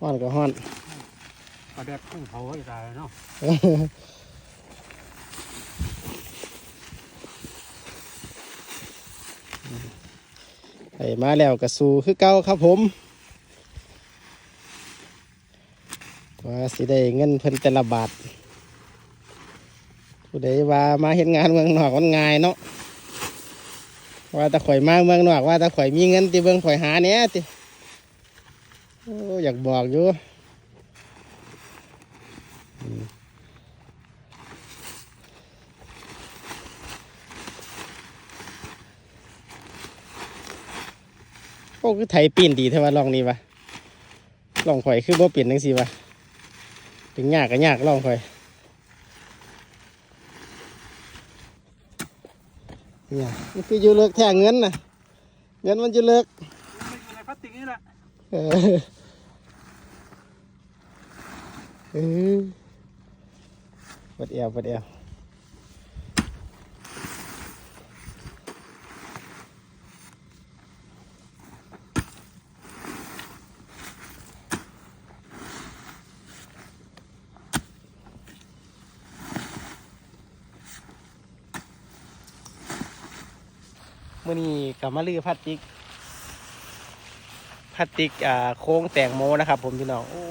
ฮ้อนก็ฮ้อนเอาแดดพุ่งเผาให้ตายเนาะไปมาแล้วก็สู้คือเก่าครับผมว่าสิได้เงินเพิ่นแต่ละบาทผู้ใดว่ามาเห็นงานเมืองนอกมันง่ายเนาะว่าแต่ข่อยมาเมืองนอกว่าแต่ข่อยมีเงินที่เบิ่งข่อยหาเนี้ยติ โอ้อยากบอกอยู่โอ้คือไถปีนดีเท่าว่าลองนี่วะลองข่อยคือบ่เปลี่ยนจังซี่วะถึงยากก็ยากลองข่อยเนี่ยมันคืออยู่เลิกแท่เงินนะเงินมันอยู่เลิก เออเออปวดเอวปวดเอวมื่อนี้กลับมาลือพลาสติก ลาสติกอ่าโค้งแต่งโมนะครับ ผมพี่น้องโอ้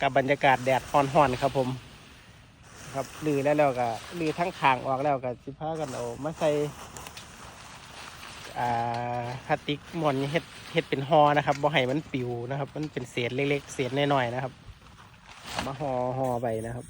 กับบรรยากาศแดดฮ้อนๆครับ ผมครับลือแล้วแล้วก็ลือทั้งขางออกแล้วก็สิพากันเอามาใส่อ่าพลาสติกมอนเฮ็ดเฮ็ดเป็นห่อนะครับบ่ให้มันปิวนะครับ มันเป็นเศษเล็กๆเศษน้อยๆนะครับมาห่อห่อไปนะครับ